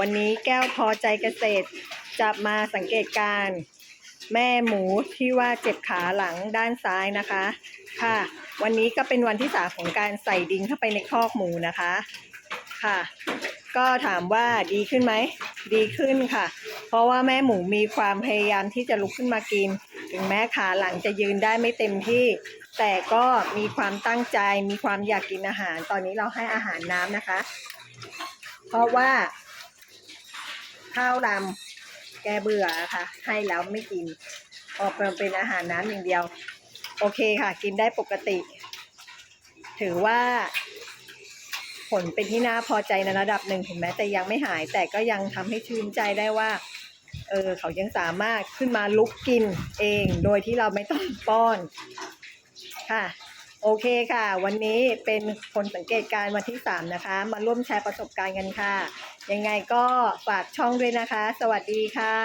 วันนี้แก้วพอใจเกษตร จะมาสังเกตการ แม่หมูที่ว่าเจ็บขาหลังด้านซ้ายนะคะ ค่ะ วันนี้ก็เป็นวันที่สามของการใส่ดินเข้าไปในคอกหมูนะคะ ค่ะ ก็ถามว่าดีขึ้นไหม ดีขึ้นค่ะ เพราะว่าแม่หมูมีความพยายามที่จะลุกขึ้นมากิน ถึงแม้ขาหลังจะยืนได้ไม่เต็มที่ แต่ก็มีความตั้งใจ มีความอยากกินอาหาร ตอนนี้เราให้อาหารน้ำนะคะ เพราะว่า ข้าวดำแกเบื่อค่ะให้แล้วไม่กิน ออกมาเป็นอาหารน้ำอย่างเดียว โอเคค่ะ กินได้ปกติ ถือว่า ผลเป็นที่น่าพอใจในระดับหนึ่งถึงแม้แต่ยังไม่หาย แต่ก็ยังทำให้ชื่นใจได้ว่า เออ เขายังสามารถขึ้นมาลุกกินเอง โดยที่เราไม่ต้องป้อน ค่ะ โอเคค่ะ วันนี้เป็นคนสังเกตการณ์วันที่ 3 นะคะ มาร่วมแชร์ประสบการณ์กันค่ะ ยังไงก็ฝากช่องด้วยนะคะ สวัสดีค่ะ